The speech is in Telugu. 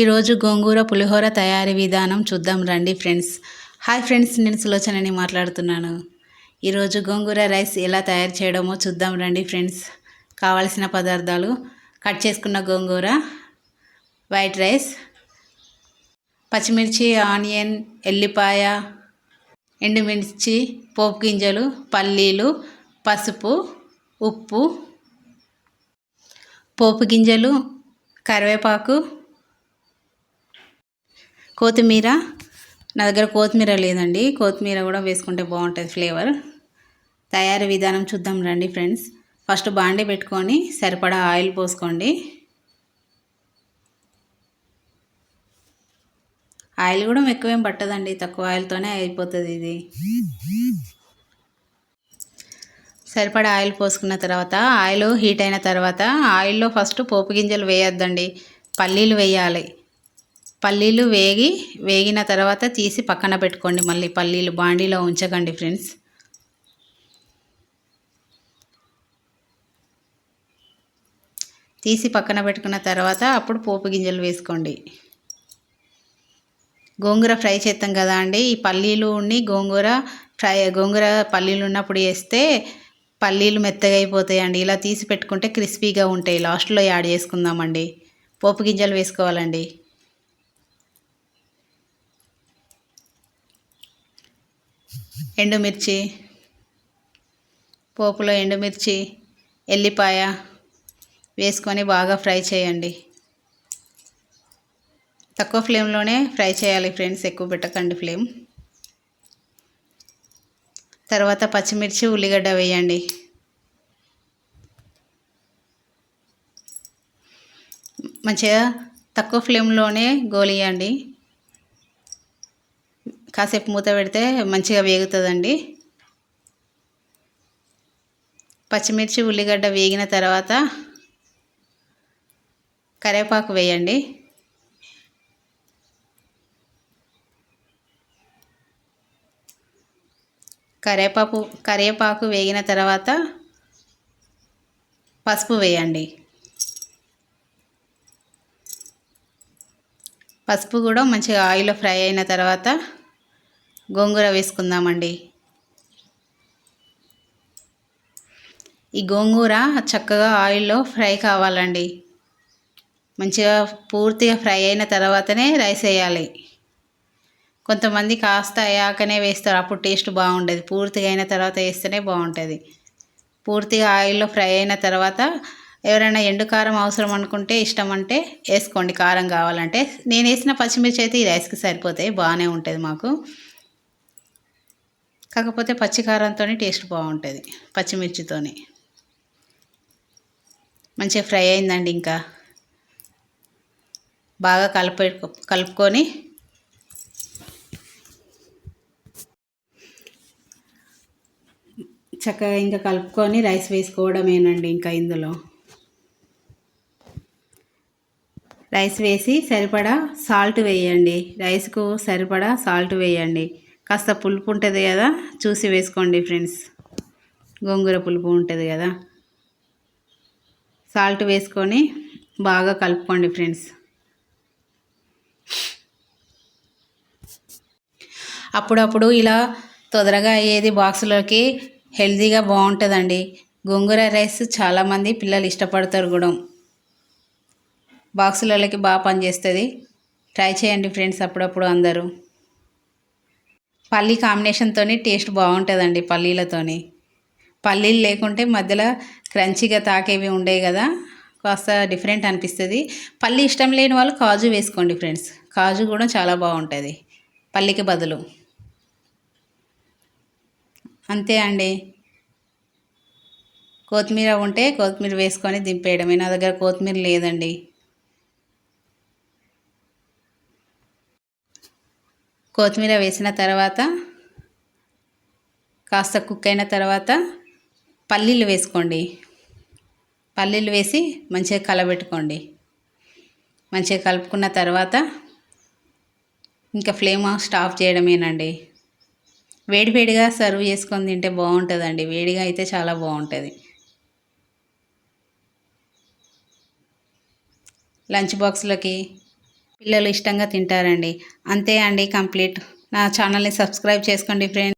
ఈరోజు గోంగూర పులిహోర తయారీ విధానం చూద్దాం రండి ఫ్రెండ్స్. హాయ్ ఫ్రెండ్స్ నేను సులోచనని మాట్లాడుతున్నాను. ఈరోజు గోంగూర రైస్ ఎలా తయారు చేయడమో చూద్దాం రండి ఫ్రెండ్స్. కావలసిన పదార్థాలు కట్ చేసుకున్న గోంగూర వైట్ రైస్ పచ్చిమిర్చి ఆనియన్ ఎల్లిపాయ ఎండుమిర్చి పోపు గింజలు పల్లీలు పసుపు ఉప్పు పోపు గింజలు కరివేపాకు కొత్తిమీర. నా దగ్గర కొత్తిమీర లేదండి. కొత్తిమీర కూడా వేసుకుంటే బాగుంటుంది ఫ్లేవర్. తయారీ విధానం చూద్దాం రండి ఫ్రెండ్స్. ఫస్ట్ బాండి పెట్టుకొని సరిపడా ఆయిల్ పోసుకోండి. ఆయిల్ కూడా ఎక్కువేం పట్టదండి. తక్కువ ఆయిల్తోనే అయిపోతుంది ఇది. సరిపడా ఆయిల్ పోసుకున్న తర్వాత ఆయిల్ హీట్ అయిన తర్వాత ఆయిల్లో ఫస్ట్ పోపు గింజలు వేయొద్దండి. పల్లీలు వేయాలి. పల్లీలు వేగి వేగిన తర్వాత తీసి పక్కన పెట్టుకోండి మళ్ళీ పల్లీలు బాండీలో ఉంచకండి ఫ్రెండ్స్. తీసి పక్కన పెట్టుకున్న తర్వాత అప్పుడు పోపు గింజలు వేసుకోండి. గోంగూర ఫ్రై చేస్తాం కదా అండి ఈ పల్లీలు ఉండి గోంగూర ఫ్రై గోంగూర పల్లీలు ఉన్నప్పుడు వేస్తే పల్లీలు మెత్తగా అయిపోతాయండి. ఇలా తీసి పెట్టుకుంటే క్రిస్పీగా ఉంటాయి. లాస్ట్లో యాడ్ చేసుకుందామండి. పోపు గింజలు వేసుకోవాలండి. ఎండుమిర్చి పోపులో ఎండుమిర్చి ఎల్లిపాయ వేసుకొని బాగా ఫ్రై చేయండి. తక్కువ ఫ్లేమ్లోనే ఫ్రై చేయాలి ఫ్రెండ్స్ ఎక్కువ పెట్టకండి ఫ్లేమ్. తర్వాత పచ్చిమిర్చి ఉల్లిగడ్డ వేయండి. మంచిగా తక్కువ ఫ్లేమ్లోనే గోలియండి. కాసేపు మూత పెడితే మంచిగా వేగుతుందండి. పచ్చిమిర్చి ఉల్లిగడ్డ వేగిన తర్వాత కరివేపాకు వేయండి. కరివేపాకు కరివేపాకు వేగిన తర్వాత పసుపు వేయండి. పసుపు కూడా మంచిగా ఆయిల్లో ఫ్రై అయిన తర్వాత గోంగూర వేసుకుందామండి. ఈ గోంగూర చక్కగా ఆయిల్లో ఫ్రై కావాలండి. మంచిగా పూర్తిగా ఫ్రై అయిన తర్వాతనే రైస్ వేయాలి. కొంతమంది కాస్త అయ్యాకనే వేస్తారు అప్పుడు టేస్ట్ బాగుండేది. పూర్తిగా అయిన తర్వాత వేస్తేనే బాగుంటుంది. పూర్తిగా ఆయిల్లో ఫ్రై అయిన తర్వాత ఎవరైనా ఎండు కారం అవసరం అనుకుంటే ఇష్టం అంటే వేసుకోండి. కారం కావాలంటే. నేను వేసిన పచ్చిమిర్చి అయితే ఈ రైస్కి సరిపోతాయి బాగానే ఉంటుంది మాకు. కాకపోతే పచ్చికారంతో టేస్ట్ బాగుంటుంది పచ్చిమిర్చితో మంచిగా ఫ్రై అయిందండి ఇంకా. బాగా కలిపి కలుపుకొని చక్కగా ఇంకా కలుపుకొని రైస్ వేసుకోవడమేనండి ఇంకా ఇందులో. రైస్ వేసి సరిపడా సాల్ట్ వేయండి. రైస్కు సరిపడా సాల్ట్ వేయండి. కాస్త పులుపు ఉంటుంది కదా చూసి వేసుకోండి ఫ్రెండ్స్. గోంగూర పులుపు ఉంటుంది కదా. సాల్ట్ వేసుకొని బాగా కలుపుకోండి ఫ్రెండ్స్. అప్పుడప్పుడు ఇలా తొందరగా అయ్యేది బాక్సులోకి హెల్తీగా బాగుంటుందండి. గోంగూర రైస్ చాలామంది పిల్లలు ఇష్టపడతారు కూడా. బాక్సులలోకి బాగా పనిచేస్తుంది. ట్రై చేయండి ఫ్రెండ్స్ అప్పుడప్పుడు అందరూ. పల్లీ కాంబినేషన్తోనే టేస్ట్ బాగుంటుందండి పల్లీలతోని. పల్లీలు లేకుంటే మధ్యలో క్రంచిగా తాకేవి ఉండేవి కదా కాస్త డిఫరెంట్ అనిపిస్తుంది. పల్లి ఇష్టం లేని వాళ్ళు కాజు వేసుకోండి ఫ్రెండ్స్ కాజు కూడా చాలా బాగుంటుంది. పల్లికి బదులు. అంతే అండి. కొత్తిమీర ఉంటే కొత్తిమీర వేసుకొని దింపేయడమే. నా దగ్గర కొత్తిమీర లేదండి. కొత్తిమీర వేసిన తర్వాత కాస్త కుక్ అయిన తర్వాత పల్లీలు వేసుకోండి. పల్లీలు వేసి మంచిగా కలబెట్టుకోండి. మంచిగా కలుపుకున్న తర్వాత ఇంకా ఫ్లేమ్ స్టాఫ్ చేయడమేనండి. వేడివేడిగా సర్వ్ చేసుకొని తింటే బాగుంటుందండి. వేడిగా అయితే చాలా బాగుంటుంది. లంచ్ బాక్స్లోకి పిల్లలు ఇష్టంగా తింటారండి. అంతే అండి కంప్లీట్. నా ఛానల్ని సబ్స్క్రైబ్ చేసుకోండి ఫ్రెండ్స్.